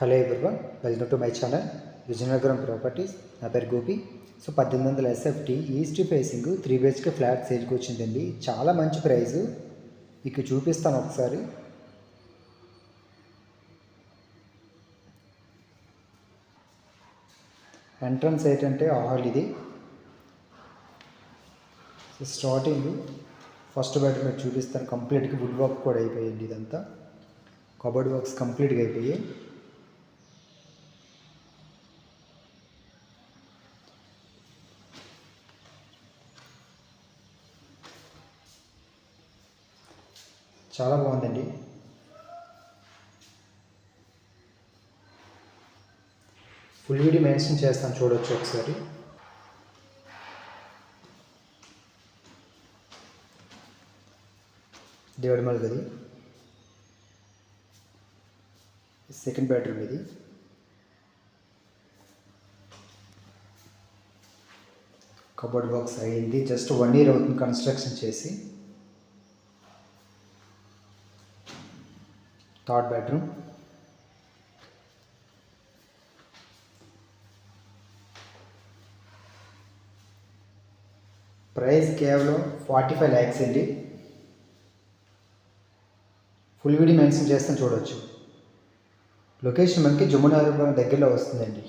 Hello everyone welcome to my channel Vizianagaram properties. నా పేరు Gopi. So పద్దెనిమిది వందల SFT east facing three BHK flat సేల్కి వచ్చిందండి. చాలా మంచి ప్రైస్. మీకు చూపిస్తాను ఒకసారి. ఎంట్రన్స్ ఏంటంటే హాల్ ఇది. సో స్టార్టింగ్ ఫస్ట్ బెడ్రూమ్ మీరు చూపిస్తాను. కంప్లీట్గా వుడ్ వర్క్ కూడా అయిపోయింది ఇదంతా. కబర్డ్ వర్క్స్ కంప్లీట్గా అయిపోయాయి. చాలా బాగుందండి. ఫుల్ వీడియో మెన్షన్ చేస్తాను చూడొచ్చు ఒకసారి. దేవుడిమల్ గది. సెకండ్ బెడ్రూమ్ ఇది. కబోర్డ్ బాక్స్ అయింది. జస్ట్ వన్ ఇయర్ అవుతుంది కన్స్ట్రక్షన్ చేసి. Third bedroom. ప్రైస్ కేవలం ఫార్టీ ఫైవ్ ల్యాక్స్ అండి. ఫుల్ వీడియో మెన్షన్ చేస్తాను చూడవచ్చు లొకేషన్ మనకి జమునారపురం దగ్గరలో వస్తుందండి.